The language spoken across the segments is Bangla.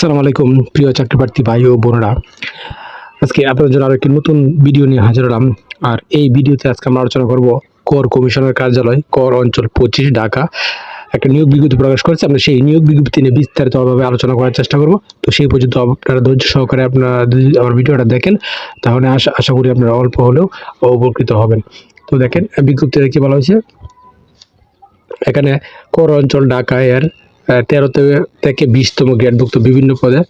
আসসালামু আলাইকুম, প্রিয় চাকরি প্রার্থী ভাই ও বোনেরা। আজকে আপনাদের জন্য আরও একটি নতুন ভিডিও নিয়ে হাজির হলাম। আর এই ভিডিওতে আজকে আমরা আলোচনা করব কর কমিশনের কার্যালয়, কর অঞ্চল পঁচিশ, ঢাকা। একটা নিয়োগ বিজ্ঞপ্তি প্রকাশ করেছে। আমরা সেই নিয়োগ বিজ্ঞপ্তি নিয়ে বিস্তারিতভাবে আলোচনা করার চেষ্টা করব। তো সেই পর্যন্ত আপনারা ধৈর্য সহকারে আপনারা যদি আমার ভিডিওটা দেখেন, তাহলে আশা আশা করি আপনারা অল্প হলেও উপকৃত হবেন। তো দেখেন, বিজ্ঞপ্তিতে কি বলা হয়েছে? এখানে কর অঞ্চল ঢাকা এর তেরো থেকে বিশতম গ্রেডভুক্ত বিভিন্ন পদে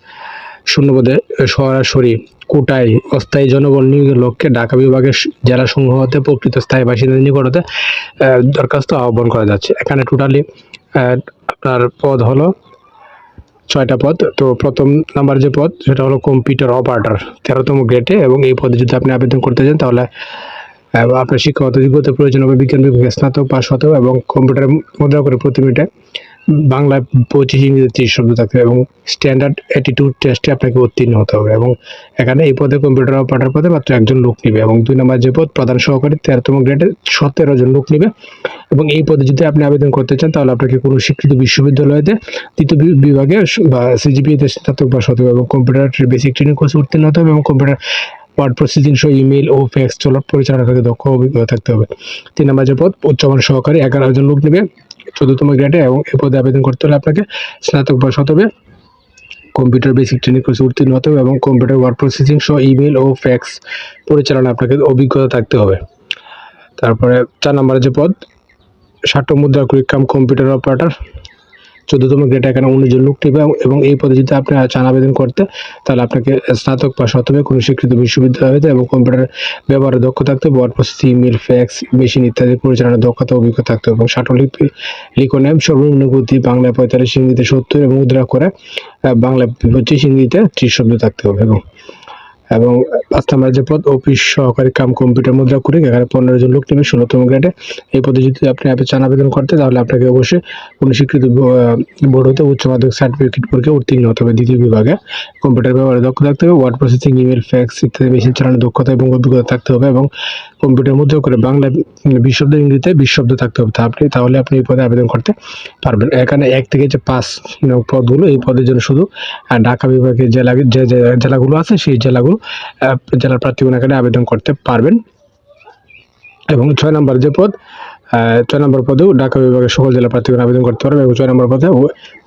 শূন্য পদে সরাসরি কোটায় অস্থায়ী জনবল নিয়োগের লক্ষ্যে ঢাকা বিভাগের জেলা সমূহ হতে প্রকৃত স্থায়ী বাসিন্দাদের নিকট হতে দরখাস্ত আহ্বান করা যাচ্ছে। এখানে টোটালি আপনার পদ হলো ছয়টা পদ। তো প্রথম নাম্বার যে পদ, সেটা হলো কম্পিউটার অপারেটর তেরোতম গ্রেডে এবং এই পদে যদি আপনি আবেদন করতে চান, তাহলে আপনার শিক্ষাগত যোগ্যতা প্রয়োজন হবে বিজ্ঞান বিভাগে স্নাতক পাস হতে এবং কম্পিউটারের মুদ্রা করে প্রতি মিনিটে বাংলায় পঁচিশ ইংরেজি শব্দ থাকতে হবে এবং স্ট্যান্ডার্ড অ্যাটিটিউড টেস্টে আপনাকে উত্তীর্ণ হতে হবে এবং এখানে এই পদে কম্পিউটার অপারেটর পদে মাত্র একজন লোক নিবে এবং দুই নম্বর যে পদ প্রধান সহকারী তেরোতম গ্রেডে সতেরো জন লোক নিবে এবং এই পদে যদি আপনি আবেদন করতে চান তাহলে আপনাকে কোনো স্বীকৃত বিশ্ববিদ্যালয়তে তৃতীয় বি- বিভাগে বা সিজিপিএতে স্নাতক হতে হবে এবং কম্পিউটার বেসিক ট্রেনিং কোর্সে উত্তীর্ণ হতে হবে এবং কম্পিউটার ওয়ার্ড প্রসেসিং সহ ইমেল ও ফ্যাক্স চলক পরিচালনা থেকে দক্ষ অভিজ্ঞতা থাকতে হবে। তিন নম্বর যে পদ, উচ্চমান সহকারী, এগারো জন লোক নেবে। চোদ্দতম গ্রেডে এবং এ পদে আবেদন করতে হলে আপনাকে স্নাতক বয়স হতে হবে কম্পিউটার বেসিক ট্রেনিং কোর্সে উত্তীর্ণ হতে হবে এবং কম্পিউটার ওয়ার্ড প্রসেসিং সহ ইমেল ও ফ্যাক্স পরিচালনা আপনাকে অভিজ্ঞতা থাকতে হবে। তারপরে চার নম্বরে যে পদ ষাট মুদ্রা কুইকাম কম্পিউটার অপারেটর চোদ্দতম গ্রেড এখানে উনিশ জন লোক নেবে এবং- এই পদে যদি আপনি চান আবেদন করতে, তাহলে আপনাকে স্নাতক পাস হতে কোনো স্বীকৃত বিশ্ববিদ্যালয় হতে এবং কম্পিউটার ব্যবহারে দক্ষ থাকতে হবে ওয়ার্ড প্রসেসিং ফ্যাক্স মেশিন ইত্যাদি পরিচালনার দক্ষতা অভিজ্ঞতা থাকতে হবে এবং ষাটলিপি লিখনের সর্বনিম্ন গতি বাংলায় পঁয়তাল্লিশ ইংরেজিতে সত্তর এবং মুদ্রা করে বাংলায় পঁচিশ ইংরেজিতে ত্রিশ শব্দ থাকতে হবে এবং এবং পাঁচ নম্বর যে পদ অফিস সহকারী কাম কম্পিউটার মুদ্রা করে এখানে পনেরো জন লোক নেবে ষোলোতম গ্রেডে এই পদে যদি আপনি চান আবেদন করতে তাহলে আপনাকে অবশ্যই কোনো স্বীকৃত বোর্ড হতে উচ্চ মাধ্যমিক সার্টিফিকেট পরীক্ষা উত্তীর্ণ হতে হবে দ্বিতীয় বিভাগে। কম্পিউটার ব্যবহারে দক্ষ থাকতে হবে ওয়ার্ড প্রসেসিং ইমেল ফ্যাক্স ইত্যাদি মেশিন চালানোর দক্ষতা এবং অভিজ্ঞতা থাকতে হবে এবং কম্পিউটার মুদ্রা করে বাংলা বিশ শব্দ ইংরেজিতে বিশ শব্দ থাকতে হবে। আপনি, তাহলে আপনি এই পদে আবেদন করতে পারবেন। এখানে এক থেকে যে পাঁচ পদগুলো, এই পদের জন্য শুধু ঢাকা বিভাগের জেলা যে জেলাগুলো আছে, সেই জেলাগুলো জেলার প্রার্থীগণ এখানে আবেদন করতে পারবেন। এবং ছয় নম্বর যে পদ ছয় নম্বর পদেও ঢাকা বিভাগের সকল জেলা প্রার্থীগণ আবেদন করতে পারবে এবং ছয় নম্বর পদে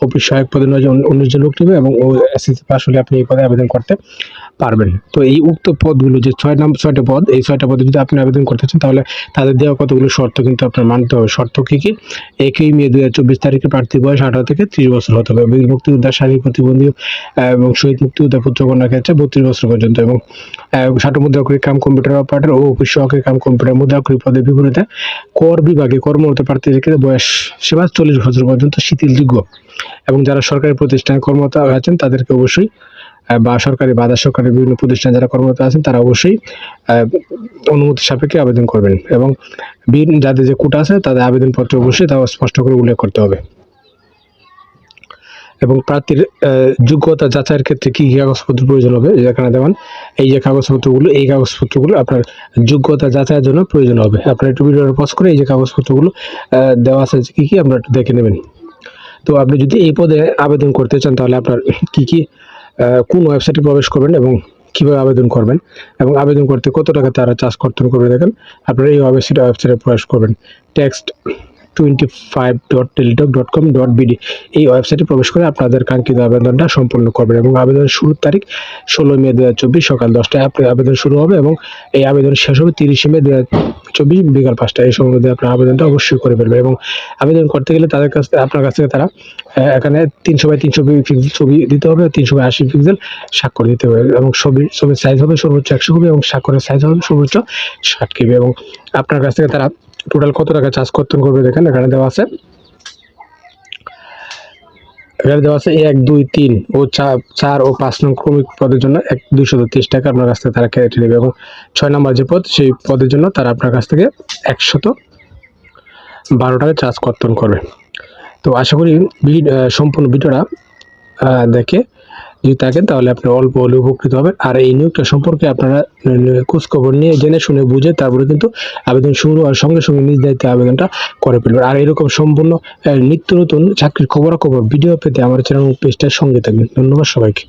অফিস সহায়ক পদে নয় উনিশ জন লোক নেবে এবং ও এসএসসি পাস হলে আপনি এই পদে আবেদন করতে পারবেন। তো এই উক্ত পদগুলো যে ছয় নম্বর ছয়টা পদ, এই ছয়টা পদে যদি আপনি আবেদন করতে চান, তাহলে তাদের দেওয়া কতগুলো শর্ত কিন্তু আপনার মানতে হবে। শর্ত কী কী? একই মে দু হাজার চব্বিশ তারিখে প্রার্থী বয়স আঠারো থেকে ত্রিশ বছর হতে হবে। বীর মুক্তিযোদ্ধা শারীরিক প্রতিবন্ধী এবং শহীদ মুক্তিযোদ্ধা পুত্রকন্যার ক্ষেত্রে বত্রিশ বছর পর্যন্ত এবং ষাট মুদ্রা করে কাম কম্পিউটার অপারেটর ও অফিস সহকারী কাম কম্পিউটার মুদ্রা করে পদে বিপরীতে কর বিভাগে কর্মরত প্রার্থীদের ক্ষেত্রে বয়স সেবা চল্লিশ বছর পর্যন্ত শিথিলযোগ্য। এবং যারা সরকারি প্রতিষ্ঠানে কর্মরত আছেন, তাদেরকে অবশ্যই বা সরকারি বা সরকারি বিভিন্ন প্রতিষ্ঠানে যারা কর্মরত আছেন, তারা অবশ্যই অনুমতি সাপেক্ষে আবেদন করবেন এবং বিন যাদের যে কোটা আছে, তাদের আবেদনপত্র অবশ্যই তা স্পষ্ট করে উল্লেখ করতে হবে। এবং প্রার্থীর যোগ্যতা যাচাইয়ের ক্ষেত্রে কি কি কাগজপত্র প্রয়োজন হবে যেখানে দেওয়ান এই যে কাগজপত্রগুলো, এই কাগজপত্রগুলো আপনার যোগ্যতা যাচাইয়ের জন্য প্রয়োজন হবে। আপনার একটু ভিডিওটা পজ করে এই যে কাগজপত্রগুলো দেওয়া আছে কি কি আপনারা একটু দেখে নেবেন। তো আপনি যদি এই পদে আবেদন করতে চান, তাহলে আপনার কি কি কোন ওয়েবসাইটে প্রবেশ করবেন এবং কীভাবে আবেদন করবেন এবং আবেদন করতে কত টাকা তারা চার্জ কর্তন করবে দেখেন। আপনারা এই ওয়েবসাইটে ওয়েবসাইটে প্রবেশ করবেন। Text twenty five dot dot com dot এই ওয়েবসাইটে প্রবেশ করে আপনাদের কাঙ্ক্ষিত আবেদনটা সম্পূর্ণ করবেন এবং আবেদন শুরুর তারিখ ষোলো মে দু চব্বিশ সকাল দশটায় আপনার আবেদন শুরু হবে এবং এই আবেদন শেষ হবে তিরিশে মে দু হাজার চব্বিশ বিকাল পাঁচটায়। এই মধ্যে আপনার আবেদনটা অবশ্যই করে ফেলবেন এবং আবেদন করতে গেলে তাদের কাছ থেকে আপনার কাছ থেকে তারা এখানে তিনশো বাই তিনশো ছবি দিতে হবে, তিনশো বাই আশি পিক্সেল স্বাক্ষর দিতে হবে এবং ছবি, ছবির সাইজ হবে সর্বোচ্চ একশো কপি এবং স্বাক্ষরের সাইজ হবে সর্বোচ্চ ষাট কেবি এবং আপনার কাছ থেকে তারা টোটাল কত টাকা চার্জ কর্তন করবে দেখেন, এখানে দেওয়া আছে। এখানে দেওয়া আছে এক, দুই, তিন ও চার ও পাঁচ নং ক্রমিক পদের জন্য এক দুইশো তিরিশ টাকা আপনার কাছ থেকে তারা কেটে নেবে এবং ছয় নম্বর যে পদ, সেই পদের জন্য তারা আপনার কাছ থেকে একশত বারো টাকা চার্জ কর্তন করবে। তো আশা করি সম্পূর্ণ ভিডিওটা দেখে যদি থাকেন, তাহলে আপনি অল্প হলে উপকৃত হবেন। আর এই নিয়োগটা সম্পর্কে আপনারা খোঁজ খবর নিয়ে জেনে শুনে বুঝে তারপরে কিন্তু আবেদন শুরু হওয়ার সঙ্গে সঙ্গে নিজ দায়িত্বে আবেদনটা করে ফেলবেন। আর এরকম সম্পূর্ণ নিত্য নতুন চাকরির খবরাখবর, ভিডিও পেতে আমার চ্যানেল পেজটার সঙ্গে থাকবেন। ধন্যবাদ সবাইকে।